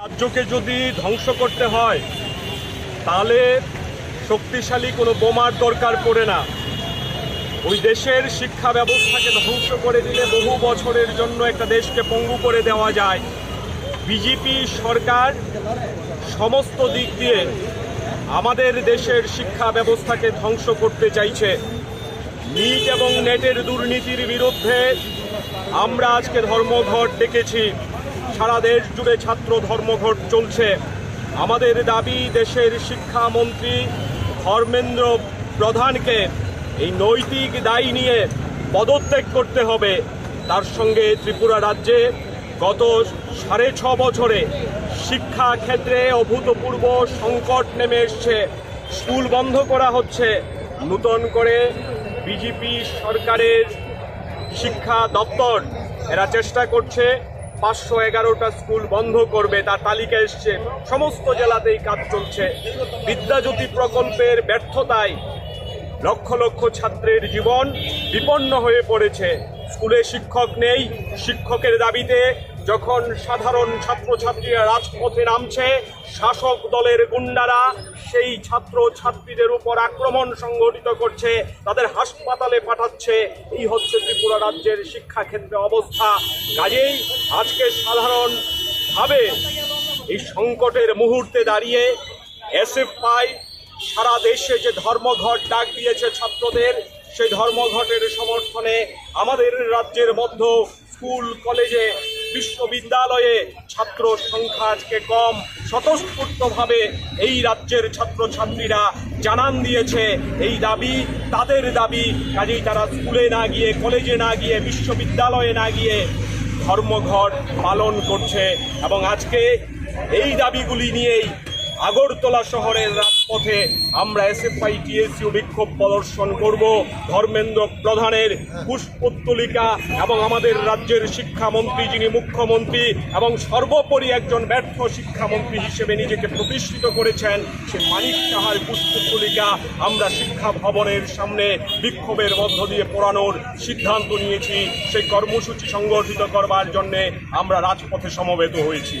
রাজ্যকে যদি ধ্বংস করতে হয়, তাহলে শক্তিশালী কোনো বোমার দরকার পড়ে না। ওই দেশের শিক্ষা ব্যবস্থাকে ধ্বংস করে দিলে বহু বছরের জন্য একটা দেশকে পঙ্গু করে দেওয়া যায়। বিজেপি সরকার সমস্ত দিক দিয়ে আমাদের দেশের শিক্ষা ব্যবস্থাকে ধ্বংস করতে চাইছে। নিট এবং নেটের দুর্নীতির বিরুদ্ধে আমরা আজকে ধর্মঘট ডেকেছি। সারা দেশ জুড়ে ছাত্র ধর্মঘট চলছে। আমাদের দাবি, দেশের শিক্ষামন্ত্রী ধর্মেন্দ্র প্রধানকে এই নৈতিক দায়ী নিয়ে পদত্যাগ করতে হবে। তার সঙ্গে ত্রিপুরা রাজ্যে গত সাড়ে ছ বছরে শিক্ষা ক্ষেত্রে অভূতপূর্ব সংকট নেমে এসছে। স্কুল বন্ধ করা হচ্ছে। নূতন করে বিজেপি সরকারের শিক্ষা দপ্তর এরা চেষ্টা করছে। পাঁচশো এগারোটা স্কুল বন্ধ করবে, তার তালিকা এসছে। সমস্ত জেলাতেই কাজ চলছে। বিদ্যাজ্যোতি প্রকল্পের ব্যর্থতায় লক্ষ লক্ষ ছাত্রের জীবন বিপন্ন হয়ে পড়েছে। স্কুলে শিক্ষক নেই, শিক্ষকের দাবিতে যখন সাধারণ ছাত্রছাত্রীরা রাজপথে নামছে, শাসক দলের গুন্ডারা সেই ছাত্র ছাত্রীদের উপর আক্রমণ সংঘটিত করছে, তাদের হাসপাতালে পাঠাচ্ছে। এই হচ্ছে ত্রিপুরা রাজ্যের শিক্ষাক্ষেত্রে অবস্থা। কাজেই আজকে সাধারণভাবে এই সংকটের মুহূর্তে দাঁড়িয়ে এসএফআই সারা দেশে যে ধর্মঘট ডাক দিয়েছে ছাত্রদের, সেই ধর্মঘটের সমর্থনে আমাদের রাজ্যের মধ্যে স্কুল, কলেজে বিশ্ববিদ্যালয়ে ছাত্র সংখ্যা আজকে কম। স্বতঃস্ফূর্তভাবে এই রাজ্যের ছাত্রছাত্রীরা জানান দিয়েছে, এই দাবি তাদের দাবি। কাজেই তারা স্কুলে না গিয়ে, কলেজে না গিয়ে, বিশ্ববিদ্যালয়ে না গিয়ে ধর্মঘট পালন করছে। এবং আজকে এই দাবিগুলি নিয়েই আগরতলা শহরের রাজপথে আমরা এসএফআই টিএসইউ বিক্ষোভ প্রদর্শন করব। ধর্মেন্দ্র প্রধানের পুষ্পোত্তলিকা এবং আমাদের রাজ্যের শিক্ষামন্ত্রী যিনি মুখ্যমন্ত্রী এবং সর্বোপরি একজন ব্যর্থ শিক্ষামন্ত্রী হিসেবে নিজেকে প্রতিষ্ঠিত করেছেন, সে মানিক সাহার পুষ্পোত্তলিকা আমরা শিক্ষা ভবনের সামনে বিক্ষোভের মধ্য দিয়ে পড়ানোর সিদ্ধান্ত নিয়েছি। সেই কর্মসূচি সংগঠিত করবার জন্যে আমরা রাজপথে সমবেত হয়েছি।